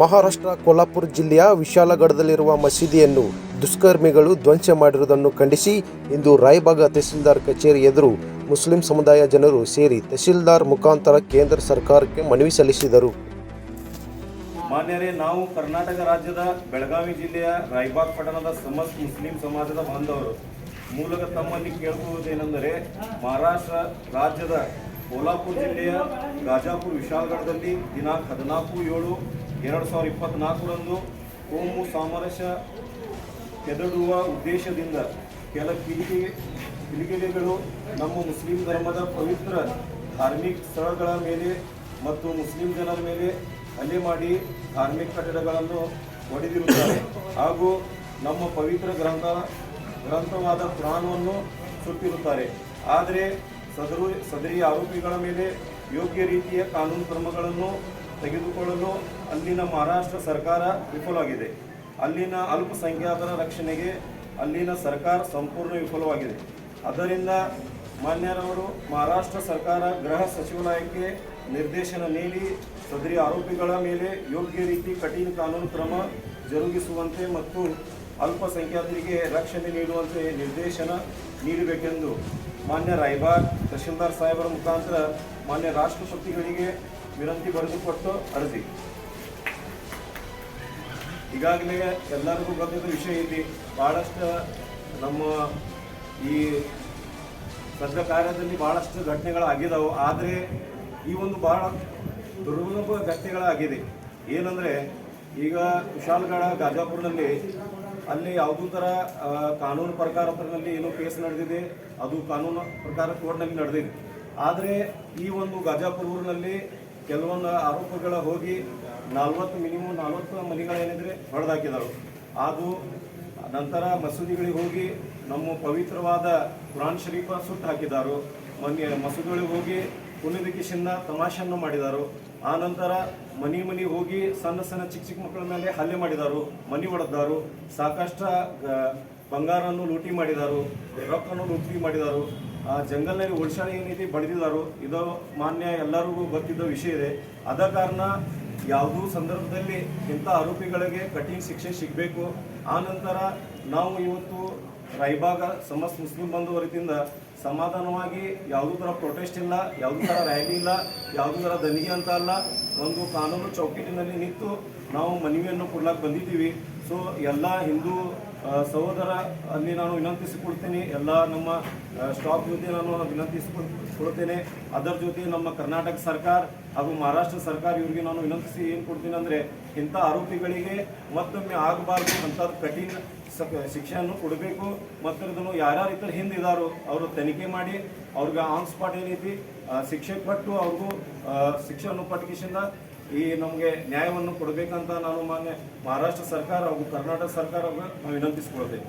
ಮಹಾರಾಷ್ಟ್ರ ಕೊಲ್ಲಾಪುರ ಜಿಲ್ಲೆಯ ವಿಶಾಲಗಡದಲ್ಲಿರುವ ಮಸೀದಿಯನ್ನು ದುಷ್ಕರ್ಮಿಗಳು ಧ್ವಂಸ ಮಾಡಿರುವುದನ್ನು ಖಂಡಿಸಿ ಇಂದು ರಾಯಬಾಗ ತಹಸೀಲ್ದಾರ್ ಕಚೇರಿ ಎದುರು ಮುಸ್ಲಿಂ ಸಮುದಾಯ ಜನರು ಸೇರಿ ತಹಸೀಲ್ದಾರ್ ಮುಖಾಂತರ ಕೇಂದ್ರ ಸರ್ಕಾರಕ್ಕೆ ಮನವಿ ಸಲ್ಲಿಸಿದರು. ಮಾನ್ಯರೇ, ನಾವು ಕರ್ನಾಟಕ ರಾಜ್ಯದ ಬೆಳಗಾವಿ ಜಿಲ್ಲೆಯ ರಾಯಬಾಗ್ ಪಟ್ಟಣದ ಸಮಸ್ತ ಮುಸ್ಲಿಂ ಸಮಾಜದ ಬಾಂಧವರು. ಮೂಲಕ ತಮ್ಮಲ್ಲಿ ಕೇಳ್ಕೊಳ್ಳುವುದೇನೆಂದರೆ ಮಹಾರಾಷ್ಟ್ರ ರಾಜ್ಯದ ಕೋಲ್ಹಾಪುರ ಜಿಲ್ಲೆಯ ಗಾಜಾಪುರ ವಿಶಾಲಗಢದಲ್ಲಿ ದಿನಾಂಕ ಹದಿನಾಲ್ಕು ಏಳು ಎರಡು ಸಾವಿರದ ಇಪ್ಪತ್ತ್ನಾಲ್ಕರಂದು ಕೋಮು ಸಾಮರಸ್ಯ ಕೆದಡುವ ಉದ್ದೇಶದಿಂದ ಕೆಲ ಕಿಲಿಕೆ ಕಿಡಿಗೇಡಿಗಳು ನಮ್ಮ ಮುಸ್ಲಿಂ ಧರ್ಮದ ಪವಿತ್ರ ಧಾರ್ಮಿಕ ಸ್ಥಳಗಳ ಮೇಲೆ ಮತ್ತು ಮುಸ್ಲಿಂ ಜನರ ಮೇಲೆ ಹಲ್ಲೆ ಮಾಡಿ ಧಾರ್ಮಿಕ ಕಟ್ಟಡಗಳನ್ನು ಒಡೆದಿರುತ್ತಾರೆ. ಹಾಗೂ ನಮ್ಮ ಪವಿತ್ರ ಗ್ರಂಥ ಗ್ರಂಥವಾದ ಪುರಾಣವನ್ನು ಸುಟ್ಟಿರುತ್ತಾರೆ. ಆದರೆ ಸದರು ಸದರಿ ಆರೋಪಿಗಳ ಮೇಲೆ ಯೋಗ್ಯ ರೀತಿಯ ಕಾನೂನು ಕ್ರಮಗಳನ್ನು ತೆಗೆದುಕೊಳ್ಳಲು ಅಲ್ಲಿನ ಮಹಾರಾಷ್ಟ್ರ ಸರ್ಕಾರ ವಿಫಲವಾಗಿದೆ. ಅಲ್ಲಿನ ಅಲ್ಪಸಂಖ್ಯಾತರ ರಕ್ಷಣೆಗೆ ಅಲ್ಲಿನ ಸರ್ಕಾರ ಸಂಪೂರ್ಣ ವಿಫಲವಾಗಿದೆ. ಅದರಿಂದ ಮಾನ್ಯರವರು ಮಹಾರಾಷ್ಟ್ರ ಸರ್ಕಾರ ಗೃಹ ಸಚಿವಾಲಯಕ್ಕೆ ನಿರ್ದೇಶನ ನೀಡಿ ಸದರಿ ಆರೋಪಿಗಳ ಮೇಲೆ ಯೋಗ್ಯ ರೀತಿ ಕಠಿಣ ಕಾನೂನು ಕ್ರಮ ಜರುಗಿಸುವಂತೆ ಮತ್ತು ಅಲ್ಪಸಂಖ್ಯಾತರಿಗೆ ರಕ್ಷಣೆ ನೀಡುವಂತೆ ನಿರ್ದೇಶನ ನೀಡಬೇಕೆಂದು ಮಾನ್ಯ ರಾಯ್ಬಾರ್ ತಹಶೀಲ್ದಾರ್ ಸಾಹೇಬರ ಮುಖಾಂತರ ಮಾನ್ಯ ರಾಷ್ಟ್ರಪತಿಗಳಿಗೆ ವಿನಂತಿ ಬರೆದುಕೊಟ್ಟು ಅರ್ಜಿ. ಈಗಾಗಲೇ ಎಲ್ಲರಿಗೂ ಗೊತ್ತಿದ್ದ ವಿಷಯ ಇಲ್ಲಿ ಭಾಳಷ್ಟು ನಮ್ಮ ಈ ಸದ್ಯ ಕಾರ್ಯದಲ್ಲಿ ಭಾಳಷ್ಟು ಘಟನೆಗಳಾಗಿದ್ದಾವೆ ಆದರೆ ಈ ಒಂದು ಭಾಳ ದುರ್ಲಭ ಘಟನೆಗಳಾಗಿದೆ. ಏನಂದರೆ ಈಗ ವಿಶಾಲಗಢ ಗಾಜಾಪುರ್ನಲ್ಲಿ ಅಲ್ಲಿ ಯಾವುದೂ ಥರ ಕಾನೂನು ಪ್ರಕಾರ ಹತ್ರದಲ್ಲಿ ಏನೋ ಕೇಸ್ ನಡೆದಿದೆ, ಅದು ಕಾನೂನು ಪ್ರಕಾರ ಕೋರ್ಟ್ನಲ್ಲಿ ನಡೆದಿದೆ. ಆದರೆ ಈ ಒಂದು ಗಾಜಾಪುರ ಊರಿನಲ್ಲಿ ಕೆಲವೊಂದು ಆರೋಪಗಳ ಹೋಗಿ ನಲ್ವತ್ತು ಮಿನಿಮಮ್ ನಲ್ವತ್ತು ಮನೆಗಳೇನಿದ್ರೆ ಹೊಡೆದಾಕಿದರು ಅದು ನಂತರ ಮಸೂದಿಗಳಿಗೆ ಹೋಗಿ ನಮ್ಮ ಪವಿತ್ರವಾದ ಕುರಾನ್ ಶರೀಫ ಸುಟ್ಟು ಹಾಕಿದರು ಮನೆ ಮಸೂದಿಗಳಿಗೆ ಹೋಗಿ ಪುನರ್ವಿಕೇಶನ್ನ ತಮಾಷೆಯನ್ನು ಮಾಡಿದರು. ಆ ನಂತರ ಮನೆ ಮನೆ ಹೋಗಿ ಸಣ್ಣ ಸಣ್ಣ ಚಿಕ್ಕ ಚಿಕ್ಕ ಮಕ್ಕಳ ಮೇಲೆ ಹಲ್ಲೆ ಮಾಡಿದರು, ಮನೆ ಹೊಡೆದಾರು ಸಾಕಷ್ಟು ಬಂಗಾರವನ್ನು ಲೂಟಿ ಮಾಡಿದರು ರೊಕ್ಕನ್ನು ಲೂಟಿ ಮಾಡಿದರು, ಆ ಜಂಗಲ್ನಲ್ಲಿ ಉಳ್ಸಾಳಿ ಏನೈತಿ ಬಡಿದಿದ್ದಾರೆ ಇದು ಮಾನ್ಯ ಎಲ್ಲರಿಗೂ ಗೊತ್ತಿದ್ದ ವಿಷಯ ಇದೆ. ಆದ ಕಾರಣ ಯಾವುದೂ ಸಂದರ್ಭದಲ್ಲಿ ಇಂಥ ಆರೋಪಿಗಳಿಗೆ ಕಠಿಣ ಶಿಕ್ಷೆ ಸಿಗಬೇಕು. ಆ ನಂತರ ನಾವು ಇವತ್ತು ರಾಯಬಾಗ ಸಮಸ್ತ ಮುಸ್ಲಿಂ ಬಂಧುವರಿತಿಂದ ಸಮಾಧಾನವಾಗಿ ಯಾವುದೂ ಥರ ಪ್ರೊಟೆಸ್ಟ್ ಇಲ್ಲ, ಯಾವುದೂ ಥರ ರ್ಯಾಲಿ ಇಲ್ಲ, ಯಾವುದೂ ಥರ ದನಿಗೆ ಅಂತ ಅಲ್ಲ, ಒಂದು ಕಾನೂನು ಚೌಕಟ್ಟಿನಲ್ಲಿ ನಿಂತು ನಾವು ಮನವಿಯನ್ನು ಕೊಡ್ಲಾಕ್ ಬಂದಿದ್ದೀವಿ. ಸೊ ಎಲ್ಲ ಹಿಂದೂ ಸಹೋದರ, ಅಲ್ಲಿ ನಾನು ವಿನಂತಿಸಿಕೊಳ್ತೀನಿ. ಎಲ್ಲ ನಮ್ಮ ಸ್ಟಾಫ್ ಜೊತೆ ನಾನು ವಿನಂತಿಸಿಕೊಳ್ತೇನೆ. ಅದರ ಜೊತೆ ನಮ್ಮ ಕರ್ನಾಟಕ ಸರ್ಕಾರ ಹಾಗೂ ಮಹಾರಾಷ್ಟ್ರ ಸರ್ಕಾರ ಇವರಿಗೆ ನಾನು ವಿನಂತಿಸಿ ಏನು ಕೊಡ್ತೀನಿ ಅಂದರೆ, ಇಂಥ ಆರೋಪಿಗಳಿಗೆ ಮತ್ತೊಮ್ಮೆ ಆಗಬಾರ್ದು ಅಂಥದ್ದು ಕಠಿಣ ಶಿಕ್ಷೆಯನ್ನು ಕೊಡಬೇಕು. ಮತ್ತು ಇದನ್ನು ಯಾರ್ಯಾರು ಇತರ ಹಿಂದಿದಾರೋ, ಅವರು ತನಿಖೆ ಮಾಡಿ, ಅವ್ರಿಗೆ ಆನ್ ಸ್ಪಾಟ್ ಏನೈತಿ ಶಿಕ್ಷೆ ಪಟ್ಟು ಅವ್ರಿಗೂ ಶಿಕ್ಷೆಯನ್ನು ಪಟ್ಕಿಸಿಂದ ಈ ನಮಗೆ ನ್ಯಾಯವನ್ನು ಕೊಡಬೇಕಂತ ನಾನು ಮಾನ್ಯ ಮಹಾರಾಷ್ಟ್ರ ಸರ್ಕಾರ ಹಾಗೂ ಕರ್ನಾಟಕ ಸರ್ಕಾರ ನಾವು ವಿನಂತಿಸಿಕೊಳ್ತೇನೆ